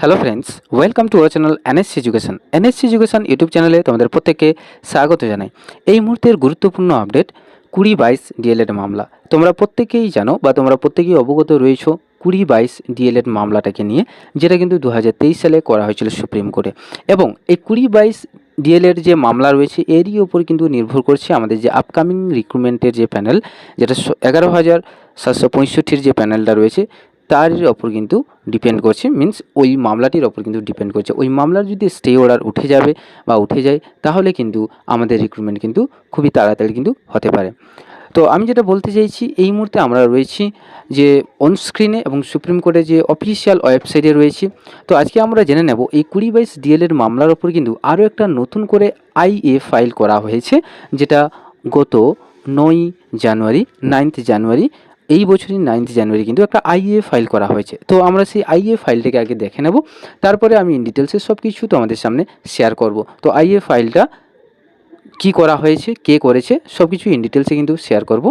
Hello friends welcome to our channel NSC education NSC education YouTube চ্যানেলে তোমাদের প্রত্যেককে স্বাগত জানাই। এই মুহূর্তের গুরুত্বপূর্ণ আপডেট কুড়ি বাইশ ডিএলএড মামলা। তোমরা প্রত্যেকেই জানো বা তোমরা প্রত্যেকেই অবগত রয়েছো কুড়ি বাইশ ডিএলএড মামলাটাকে নিয়ে, যেটা কিন্তু দু হাজার তেইশ সালে করা হয়েছিল সুপ্রিম কোর্টে এবং এই কুড়ি বাইশ ডিএলএড যে মামলা রয়েছে, এরই ওপর কিন্তু নির্ভর করছে আমাদের যে আপকামিং রিক্রুটমেন্টের যে প্যানেল যেটা এগারো হাজার সাতশো পঁয়ষট্টির যে প্যানেলটা রয়েছে তার ওপর কিন্তু ডিপেন্ড করছে মিন্স ওই মামলাটির ওপর কিন্তু ডিপেন্ড করছে। ওই মামলার যদি স্টে অর্ডার উঠে যাবে বা উঠে যায়, তাহলে কিন্তু আমাদের রিক্রুটমেন্ট কিন্তু খুবই তাড়াতাড়ি কিন্তু হতে পারে। তো আমি যেটা বলতে চাইছি, এই মুহূর্তে আমরা রয়েছি যে অনস্ক্রিনে এবং সুপ্রিম কোর্টের যে অফিসিয়াল ওয়েবসাইটে রয়েছি। তো আজকে আমরা জেনে নেব, এই কুড়ি বাইশ ডিএলের মামলার ওপর কিন্তু আরও একটা নতুন করে আইএ ফাইল করা হয়েছে, যেটা গত নয় জানুয়ারি নাইন্থ জানুয়ারি এই বছরই নাইন্থ জানুয়ারি কিন্তু একটা আইএ ফাইল করা হয়েছে। তো আমরা সেই আইএ ফাইলটাকে আগে দেখে নেব, তারপরে আমি ইন ডিটেলসে সব কিছু তোমাদের সামনে শেয়ার করব। তো আইএ ফাইলটা কি করা হয়েছে, কে করেছে সব কিছু ইন ডিটেলসে কিন্তু শেয়ার করব।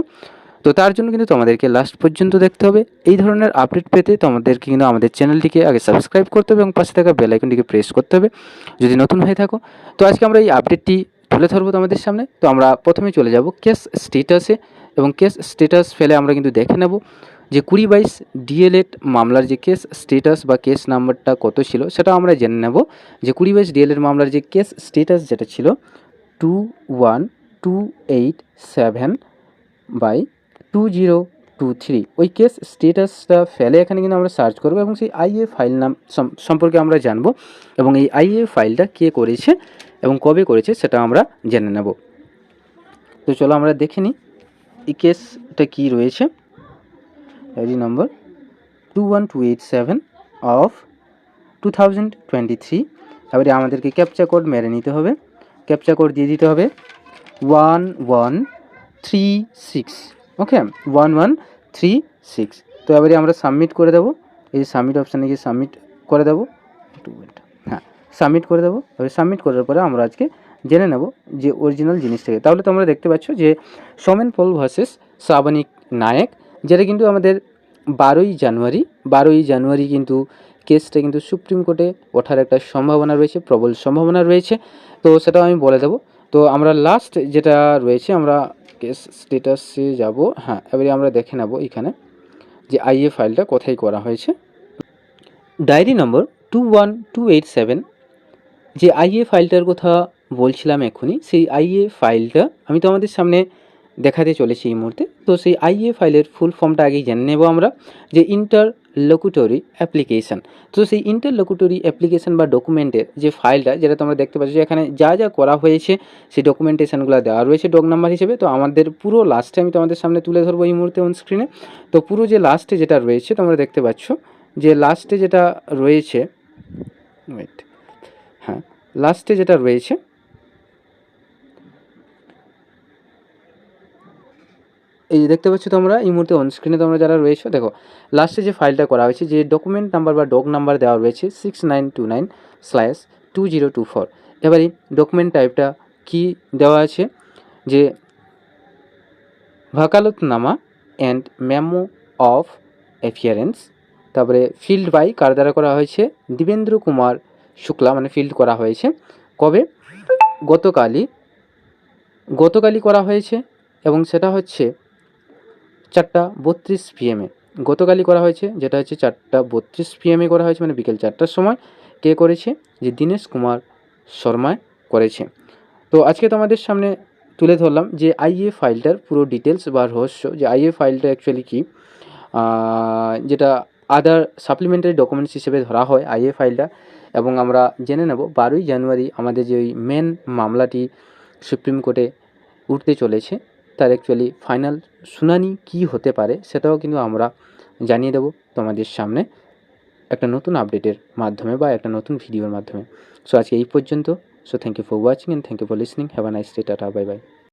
তো তার জন্য কিন্তু তোমাদেরকে লাস্ট পর্যন্ত দেখতে হবে। এই ধরনের আপডেট পেতে তোমাদেরকে কিন্তু আমাদের চ্যানেলটিকে আগে সাবস্ক্রাইব করতে হবে এবং পাশে থাকা বেল আইকনটিকে প্রেস করতে হবে। যদি নতুন হয়ে থাকো। তো আজকে আমরা এই আপডেটটি তুলে ধরবো তোমাদের সামনে। তো আমরা প্রথমে চলে যাব কেস স্টেটাসে এবং কেস স্টেটাস ফেলে আমরা কিন্তু দেখে নেব যে কুড়ি বাইশ ডিএলএড মামলার যে কেস স্টেটাস বা কেস নাম্বারটা কত ছিল সেটা আমরা জেনে নেব যে কুড়ি বাইশ ডিএলএড মামলার যে কেস স্টেটাস যেটা ছিল two one two eight seven by two zero two three ওই কেস স্টেটাসটা ফেলে এখানে কিন্তু আমরা সার্চ করব এবং সেই আইএ ফাইল নাম সম- সম্পর্কে আমরা জানব এবং এই আইএ ফাইলটা কে করেছে এবং কবে করেছে সেটা আমরা জেনে নেব। তো চলো আমরা দেখে নিই, এই কেসটা কী রয়েছে। Diary number two one two eight seven of two thousand twenty three এবারে আমাদেরকে ক্যাপচা কোড মেরে নিতে হবে। ক্যাপচা কোড দিয়ে দিতে হবে। One one three six okay one one three six তো এবারে আমরা সাবমিট করে দেবো। এই সাবমিট অপশানে গিয়ে সাবমিট করে দেবো। হ্যাঁ সাবমিট করে দেবো। এবার সাবমিট করার পরে আমরা আজকে জেনে নেব যে অরিজিনাল জিনিসটাকে তাহলে তোমরা দেখতে পাচ্ছ যে সোমেন পল ভার্সেস শ্রাবণিক নায়ক, যেটা কিন্তু আমাদের বারোই জানুয়ারি বারোই জানুয়ারি কিন্তু কেসটা কিন্তু সুপ্রিম কোর্টে ওঠার একটা সম্ভাবনা রয়েছে, প্রবল সম্ভাবনা রয়েছে। তো সেটাও আমি বলে দেবো। তো আমরা লাস্ট যেটা রয়েছে, আমরা কেস স্টেটাসে যাব। হ্যাঁ এবারে আমরা দেখে নেব এখানে যে আইএ ফাইলটা কোথায় করা হয়েছে। Diary number two one two eight seven যে আইএ ফাইলটার কথা বলছিলাম এখনই সেই আইএ ফাইলটা আমি তো আমাদের সামনে দেখাতে চলেছি এই মুহূর্তে। তো সেই আইএ ফাইলের ফুল ফর্মটা আগেই জেনে নেব আমরা, যে ইন্টারলোকুটরি অ্যাপ্লিকেশান তো সেই ইন্টারলোকুটরি অ্যাপ্লিকেশান বা ডকুমেন্টের যে ফাইলটা যেটা তোমরা দেখতে পাচ্ছ এখানে যা যা করা হয়েছে, সেই ডকুমেন্টেশনগুলো দেওয়া রয়েছে ডক নাম্বার হিসেবে। তো আমাদের পুরো লাস্টে আমি তোমাদের সামনে তুলে ধরবো এই মুহূর্তে অন স্ক্রিনে তো পুরো যে লাস্টে যেটা রয়েছে, তোমরা দেখতে পাচ্ছ যে লাস্টে যেটা রয়েছে হ্যাঁ লাস্টে যেটা রয়েছে এই যে দেখতে পাচ্ছ তোমরা, এই মুহূর্তে অন স্ক্রিনে তোমরা যারা রয়েছে, দেখো লাস্টে যে ফাইলটা করা হয়েছে, যে ডকুমেন্ট নাম্বার বা ডক নাম্বার দেওয়া রয়েছে six nine two nine slash two zero two four এবার এই ডকুমেন্ট টাইপটা কী দেওয়া আছে? যে vakalatnama and memo of appearance তারপরে ফিল্ড বাই কার দ্বারা করা হয়েছে? দিবেন্দ্র কুমার শুক্লা মানে ফিল্ড করা হয়েছে। কবে? গতকালই। গতকালই করা হয়েছে, এবং সেটা হচ্ছে চারটা বত্রিশ পিএমে গতকালই করা হয়েছে, যেটা হচ্ছে চারটা বত্রিশ পিএমে করা হয়েছে মানে বিকেল চারটার সময়। কে করেছে? যে দীনেশ কুমার শর্মায় করেছে। তো আজকে তোমাদের সামনে তুলে ধরলাম যে আইএ ফাইলটার পুরো ডিটেলস বা রহস্য। যে আইএ ফাইলটা অ্যাকচুয়ালি কী? যেটা আদার সাপ্লিমেন্টারি ডকুমেন্টস হিসেবে ধরা হয় আইএ ফাইলটা। এবং আমরা জেনে নেব, বারোই জানুয়ারি আমাদের যে ওই মেন মামলাটি সুপ্রিম কোর্টে উঠতে চলেছে। তার অ্যাকচুয়ালি ফাইনাল শুনানি কি হতে পারে সেটাও কিন্তু আমরা জানিয়ে দেব তোমাদের সামনে একটা নতুন আপডেটের মাধ্যমে বা একটা নতুন ভিডিওর মাধ্যমে। সো আজকে এই পর্যন্ত। So thank you for watching and thank you for listening have a nice day tata bye bye